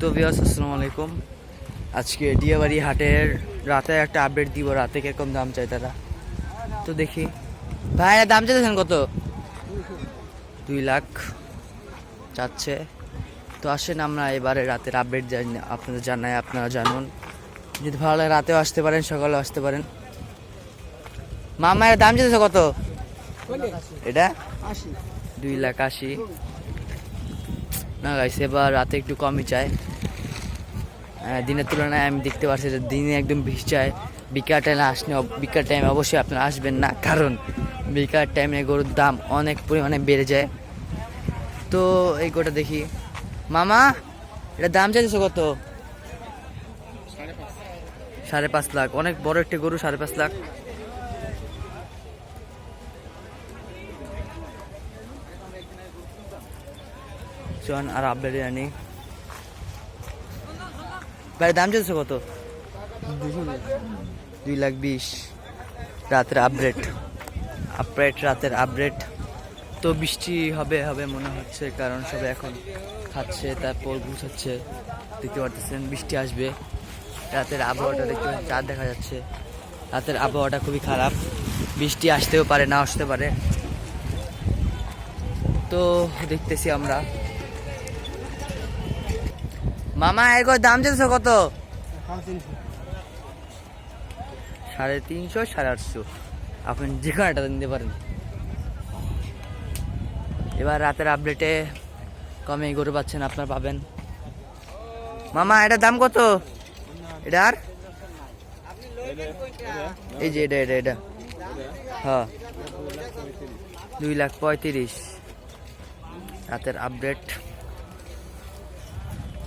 তো বিয়াস আসসালামু আলাইকুম। আজকে ডিয়াবাড়ি হাটের রাতে একটা আপডেট দিব রাতে কীরকম দাম চাই তারা? তো দেখি। ভাই দাম চাইতেছেন কত? দুই লাখ চাচ্ছে। তো আসেন আমরা এবারে রাতের আপডেট জানি আপনাদের জানাই আপনারা জানুন। যদি ভালো লাগে রাতেও আসতে পারেন সকালেও আসতে পারেন। মামা এর দাম চাইতেছে কত? এটা? দুই লাখ আশি। না গাইছে এবার রাতে একটু কমই চায় আহ, দিনের তুলনায় আমি দেখতে পাচ্ছি যে দিনে একদম বেশি চায় বিকাল টাইমে আসলে বিকাল টাইমে অবশ্যই আপনারা আসবেন না কারণ বিকাল টাইমে গরুর দাম অনেক পরিমাণে বেড়ে যায়। তো এই গোটা দেখি। মামা এটা দাম চাইছে কত? সাড়ে পাঁচ লাখ। অনেক বড় একটি গরু সাড়ে পাঁচ লাখ। চন আর আপডেট জানি। ভাই, দাম চলছে কত? দুই লাখ বিশ। রাতের আপডেট। আপডেট, রাতের আপডেট। তো বৃষ্টি হবে হবে মনে হচ্ছে, কারণ সবাই এখন খাচ্ছে, তারপর গুছাচ্ছে দেখতে পারতেছেন, বৃষ্টি আসবে। রাতের আবহাওয়াটা দেখতে চাঁদ দেখা যাচ্ছে। রাতের আবহাওয়াটা খুবই খারাপ। বৃষ্টি আসতেও পারে, না আসতে পারে। তো দেখতেছি আমরা। মামা এগো দাম চলছে কত? সাড়ে তিনশো সাড়ে আটশো। আপনি যে কোনো একটা নিতে পারেন। এবার রাতের আপডেটে কমে গরু পাচ্ছেন আপনার পাবেন। মামা এটার দাম কত? এটার এই যে এটা এটা এটা। হ্যাঁ। দুই লাখ পঁয়ত্রিশ। রাতের আপডেট